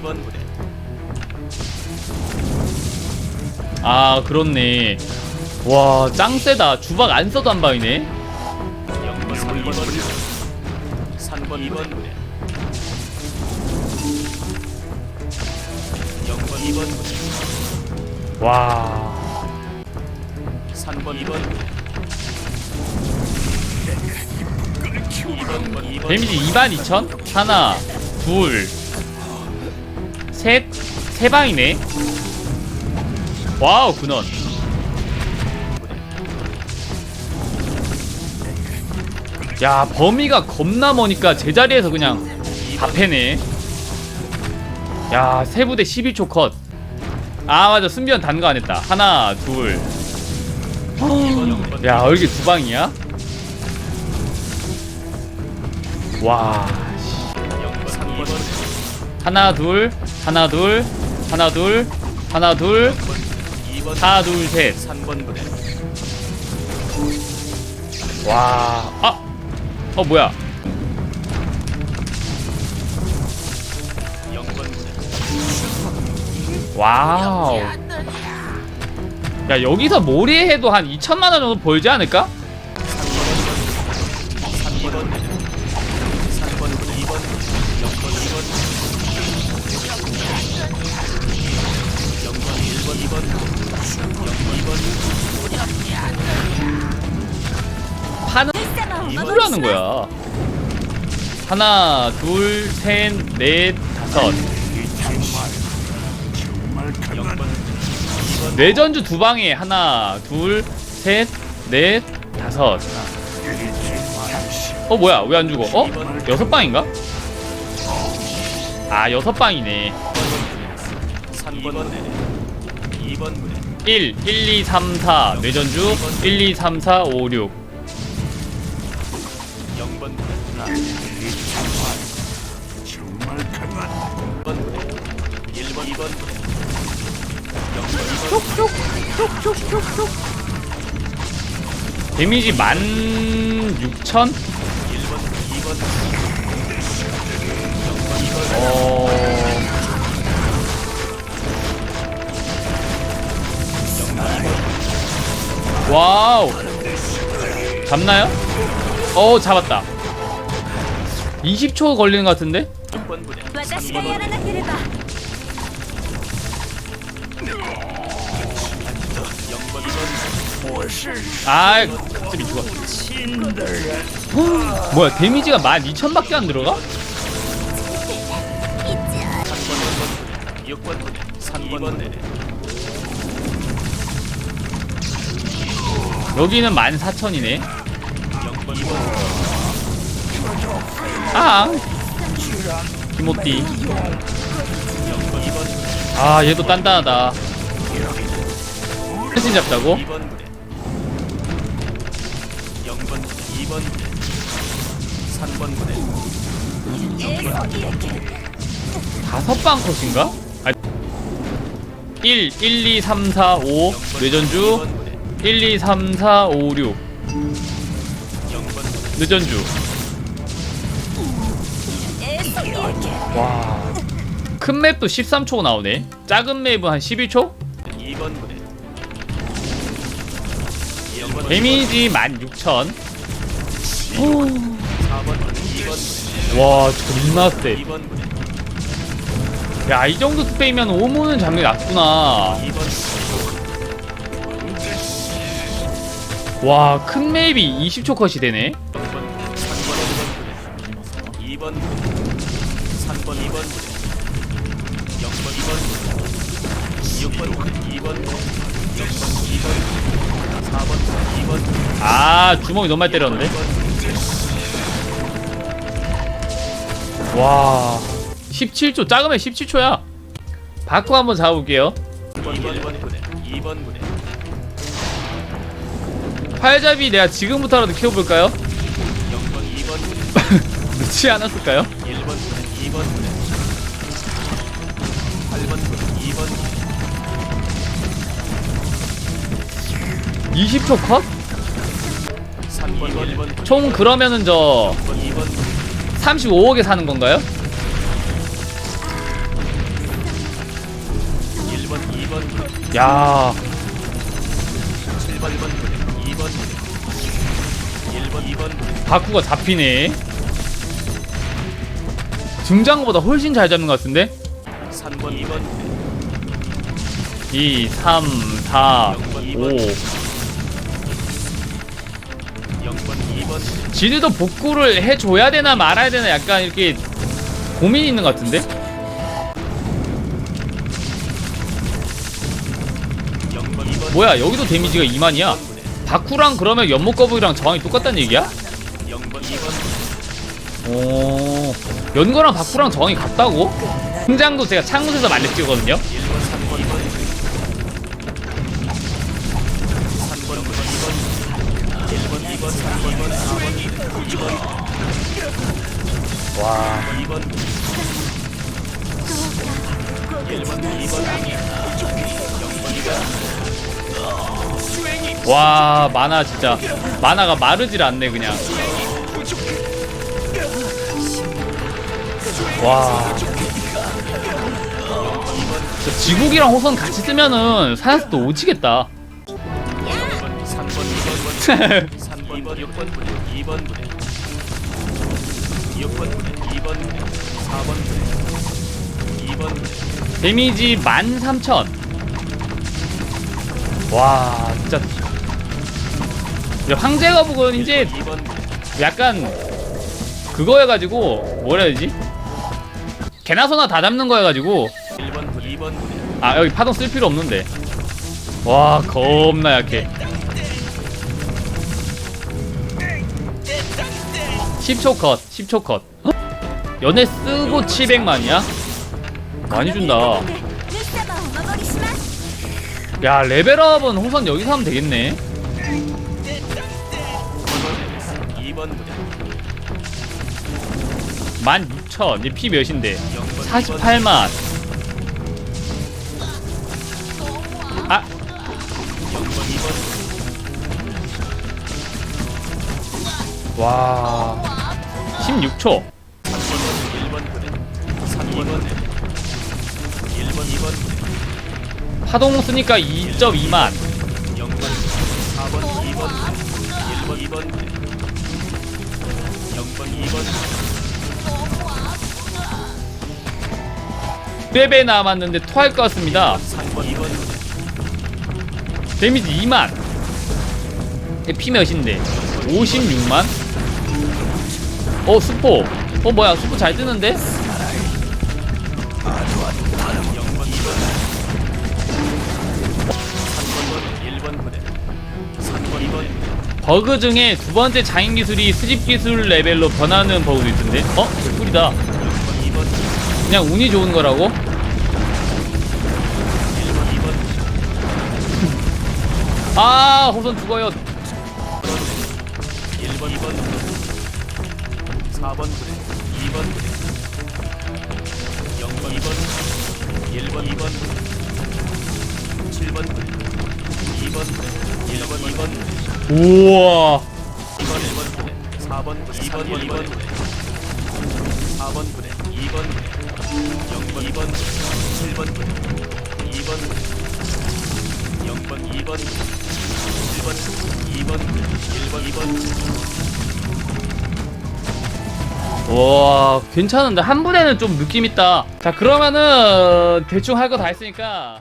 2번 부대. 아 그렇네. 와 짱세다. 주박 안 써도 한 방이네. 0번 3번 부대 3번 2번 부대. 0번 2번 부대. 와. 3번 2번 부대. 2번 2번 데미지 22,000? 하나 둘 셋 세 방이네. 와우 근원. 야 범위가 겁나 머니까 제자리에서 그냥 다 패네. 야 세 부대 12초 컷 아 맞아. 순비현 단거 안 했다. 하나 둘야 여기 두 방이야? 와 씨. 3번 하나 둘 하나 둘 하나 둘 하나 둘 2번 하나 둘셋와 3번 부대 아! 어 뭐야 0번 부대 와우 야 여기서 모리해도 한 2천만 원 정도 벌지 않을까? 3번 부대 3번 파는 이부라는 거야? 하나 둘 셋 넷 다섯. 0번 뇌전주 두 방에 하나 둘 셋 넷 다섯. 어 뭐야? 왜 안 죽어? 어? 여섯 방인가? 아 여섯 방이네. 3번 부대 2번 부대 1, 1, 2, 3, 4 뇌전주. 1, 2, 3, 4, 5, 6 0번 부대 하나 1번 부대 1번 2번 부대 0번 2번 데미지 16,000? 1번 2번 0번 2번 어... 와우 잡나요? 어 잡았다 20초 걸리는 것 같은데? 아, 쌤이 죽어 뭐야, 데미지가 12,000밖에 안 들어가? 3번 내내 여기는 14,000이네 0번 2번 아 김호띠 0번 2번 아 얘도 단단하다 훨씬 잡다고? 2번 부대 0번 부대 2번 부대 3번 부대 다섯 방 컷인가? 아, 1, 1, 2, 3, 4, 5 뇌전주 2번 부대 1, 2, 3, 4, 5, 6 늦전주 와. 큰 맵도 13초 나오네. 작은 맵은 한 11초? 데미지 16,000. 와, 존나 세. 야, 이 정도 스페이면 오모는 장르 낮구나. 와, 큰 맵이 20초 컷이 되네. 0번 3번 2번 부대 2번 3번 2번 부대 0번 2번 부대 6번 부대 2번 부대 0번 2번 부대 4번 부대 2번 부대 아, 주먹이 너무 많이 때렸는데? 와. 17초, 작으면 17초야. 바쿠 한번 잡아볼게요. 2번 부대 2번 부대 팔잡이 내가 지금부터라도 키워볼까요? 늦지 않았을까요? 1번 2번 8번 2번 20초 컷? 3번 1번 총 그러면은 저 2번 35억에 사는 건가요? 1번 2번 야 7번 1번 바쿠가 잡히네. 등장보다 훨씬 잘 잡는 것 같은데? 3번 2번. 부대 2 3 4 5 0번. 2번 부대 지들도 복구를 해줘야 되나 말아야 되나 약간 이렇게 고민이 있는 것 같은데? 0번 2번. 뭐야 여기도 데미지가 2만이야? 부대 바쿠랑 그러면 연못 거북이랑 저항이 똑같다는 얘기야? 0번 2번 오 연거랑 바쿠랑 저항이 같다고? 등장도 제가 창문에서 만렙찍거든요 1번 3번 2번 3번 9번 2번 1번 2번 3번 2번 4번 2번 와 2번 1번 2번 0번 와 만화 진짜. 만화가 마르질 않네 그냥. 와. 지국이랑 호선 같이 쓰면은 사야스도 오지겠다. 3번 2번 3번 2번 6번 부대 2번 부대 6번 부대 2번 부대 4번 부대 2번 부대 데미지 13,000. 와, 진짜. 이제 황제 거북은 이제 2번 부대 약간 그거여가지고 뭐라 해야 되지? 개나 소나 다 잡는 거여가지고 1번 부대 2번 부대 아 여기 파동 쓸 필요 없는데 와 겁나 약해 10초 컷 10초 컷 어? 연애 쓰고 700만이야? 많이 준다 야 레벨업은 호선 여기서 하면 되겠네. 2번 부대 16,000 이피 몇인데? 0번 48만. 아. 0번 2번 와 16초. 1번 부대 3번 부대 1번 2번 부대 파동 쓰니까 2.2만 0번 4번 2번 1번 2번 0번 2번 4배 남았는데 토할 것 같습니다. 3번 2번 데미지 2만. 피 몇인데? 56만? 어 스포. 어 뭐야 스포 잘 뜨는데 버그 중에 두 번째 장인 기술이 수집 기술 레벨로 변하는 버그도 있던데 어? 개꿀이다 0번 2번 그냥 운이 좋은 거라고? 1번 2번 아 호선 죽어요 1번 2번 4번 부대 2번 부대 0번 2번 1번 2번 7번 부대 2번 부대 1번 2번 우와. 2번 1번 부대 4번 부대 2번 2번 부대 4번 부대 2번 부대 0번 2번 7번 부대 2번 부대 0번 2번 1번 2번 부대 1번 2번 와 괜찮은데? 한 분에는 좀 느낌 있다. 자 그러면은 대충 할 거 다 했으니까